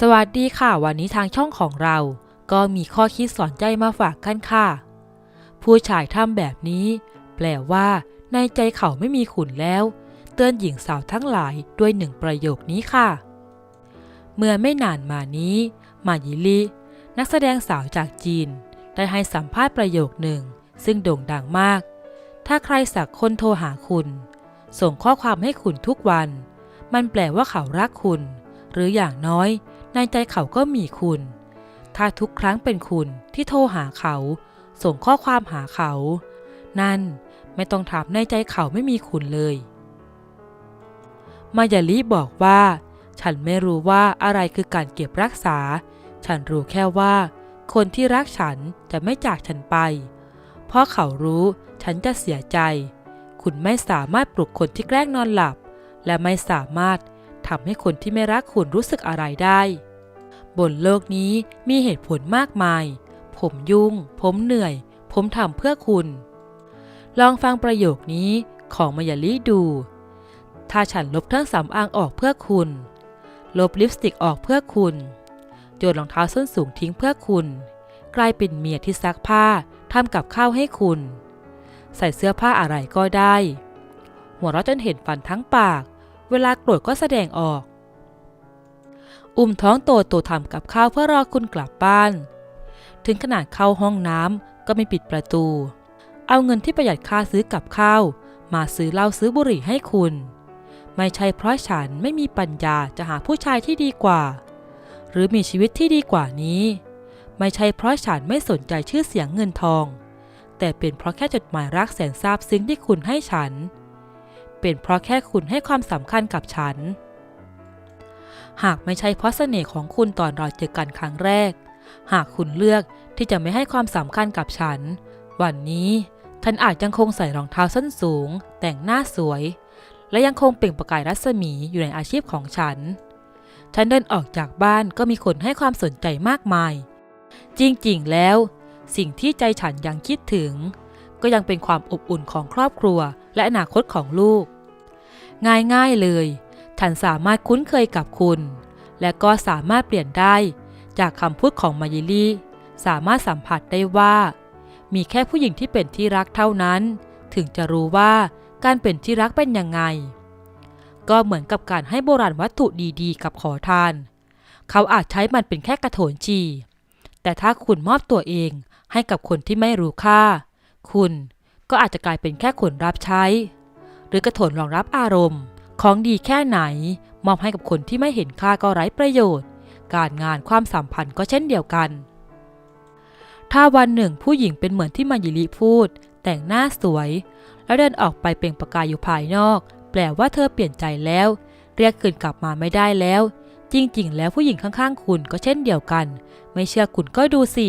สวัสดีค่ะ วันนี้ทางช่องของเรา ก็มีข้อคิดสอนใจมาฝากกันค่ะ ผู้ชายทำแบบนี้ แปลว่า ในใจเขาไม่มีขุนแล้ว เตือนหญิงสาวทั้งหลายด้วยหนึ่งประโยคนี้ค่ะ เมื่อไม่นานมานี้ มายิลินักแสดงสาวจากจีน ได้ให้สัมภาษณ์ประโยคหนึ่ง ซึ่งโด่งดังมาก ถ้าใครสักคนโทรหาคุณ ส่งข้อความให้คุณทุกวัน มันแปลว่าเขารักคุณ หรืออย่างน้อย ในใจเขาก็มีคุณ ถ้าทุกครั้งเป็นคุณที่โทรหาเขา ส่งข้อความหาเขา นั่นไม่ต้องถามในใจเขาไม่มีคุณเลย มายาลิบอกว่า ฉันไม่รู้ว่าอะไรคือการเก็บรักษา ฉันรู้แค่ว่า คนที่รักฉันจะไม่จากฉันไป เพราะเขารู้ฉันจะเสียใจ คุณไม่สามารถปลุกคนที่แกล้งนอนหลับ และไม่สามารถ ทำให้คนที่ไม่รักคุณรู้สึกอะไรได้ บนโลกนี้มีเหตุผลมากมาย ผมยุ่ง ผมเหนื่อย ผมทำเพื่อคุณ ลองฟังประโยคนี้ของมายาลีดู ถ้าฉันลบเครื่องสำอางออกเพื่อคุณ ลบลิปสติกออกเพื่อคุณโยนรองเท้าส้นสูงทิ้งเพื่อคุณ กลายเป็นเมียที่ซักผ้าทำกับข้าวให้คุณ ใส่เสื้อผ้าอะไรก็ได้ หัวเราะจนเห็นฟันทั้งปาก เวลาโกรธก็แสดงออก อุ้มท้องโตโตทำกับข้าวเพื่อรอคุณกลับบ้าน ถึงขนาดเข้าห้องน้ำก็ไม่ปิดประตู เอาเงินที่ประหยัดค่าซื้อกับข้าว มาซื้อเหล้าซื้อบุหรี่ให้คุณ ไม่ใช่เพราะฉันไม่มีปัญญาจะหาผู้ชายที่ดีกว่า หรือมีชีวิตที่ดีกว่านี้ ไม่ใช่เพราะฉันไม่สนใจชื่อเสียงเงินทอง แต่เป็นเพราะแค่จดหมายรักแสนซาบซึ้งที่คุณให้ฉัน เป็นเพราะแค่คุณให้ความสำคัญกับฉัน หากไม่ใช่เพราะเสน่ห์ของคุณตอนเราเจอกันครั้งแรก หากคุณเลือกที่จะไม่ให้ความสำคัญกับฉัน วันนี้ฉันอาจยังคงใส่รองเท้าส้นสูง แต่งหน้าสวย และยังคงเปล่งประกายรัศมีอยู่ในอาชีพของฉัน ฉันเดินออกจากบ้านก็มีคนให้ความสนใจมากมาย จริงๆแล้ว สิ่งที่ใจฉันยังคิดถึง ก็ยังเป็นความอบอุ่นของครอบครัวและอนาคตของลูก ง่ายๆเลยฉันสามารถคุ้นเคยกับคุณ และก็สามารถเปลี่ยนได้ จากคำพูดของมายิลี่ สามารถสัมผัสได้ว่า มีแค่ผู้หญิงที่เป็นที่รักเท่านั้น ถึงจะรู้ว่าการเป็นที่รักเป็นยังไง ก็เหมือนกับการให้โบราณวัตถุดีๆ กับขอทาน เขาอาจใช้มันเป็นแค่กระโถนจีแต่ถ้าคุณมอบตัวเองให้กับคนที่ไม่รู้ค่า คุณก็อาจจะกลายเป็นแค่คนรับใช้ หรือกระโถนรองรับอารมณ์ ของดีแค่ไหน มอบให้กับคนที่ไม่เห็นค่าก็ไร้ประโยชน์ การงานความสัมพันธ์ก็เช่นเดียวกัน ถ้าวันหนึ่งผู้หญิงเป็นเหมือนที่มายิริพูด แต่งหน้าสวย แล้วเดินออกไปเปล่งประกายอยู่ภายนอก แปลว่าเธอเปลี่ยนใจแล้ว เรียกคืนกลับมาไม่ได้แล้ว จริงๆ แล้วผู้หญิงข้างๆ คุณก็เช่นเดียวกัน ไม่เชื่อคุณก็ดูสิ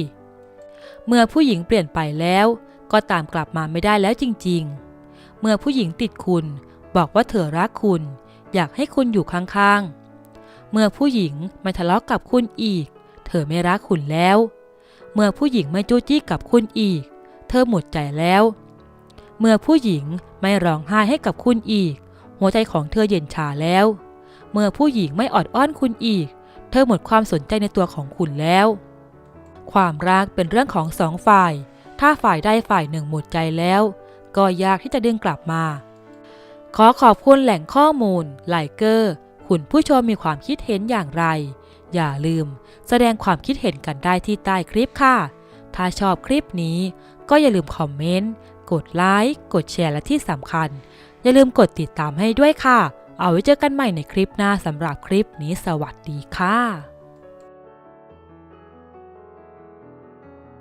เมื่อผู้หญิงเปลี่ยนไปแล้ว ก็ตามกลับมาไม่ได้แล้วจริง ๆ เมื่อผู้หญิงติดคุณ บอกว่าเธอรักคุณ อยากให้คุณอยู่ข้างๆ เมื่อผู้หญิงไม่ทะเลาะกกับคุณอีก เธอไม่รักคุณแล้ว เมื่อผู้หญิงไม่จู้จี้กับคุณอีก เธอหมดใจแล้ว เมื่อผู้หญิงไม่ร้องไห้ให้กับคุณอีก หัวใจของเธอเย็นชาแล้ว เมื่อผู้หญิงไม่อดอ้อนคุณอีก เธอหมดความสนใจในตัวของคุณแล้ว ความรักเป็นเรื่องของสองฝ่าย ถ้าฝ่ายใดฝ่ายหนึ่งหมดใจแล้ว ก็ยากที่จะดึงกลับมา ขอขอบคุณแหล่งข้อมูลไลเกอร์ คุณผู้ชมมีความคิดเห็นอย่างไร อย่าลืม แสดงความคิดเห็นกันได้ที่ใต้คลิปค่ะ ถ้าชอบคลิปนี้ ก็อย่าลืมคอมเมนต์ กดไลค์ กดแชร์และที่สำคัญ อย่าลืมกดติดตามให้ด้วยค่ะ เอาไว้เจอกันใหม่ในคลิปหน้าสำหรับคลิปนี้สวัสดีค่ะ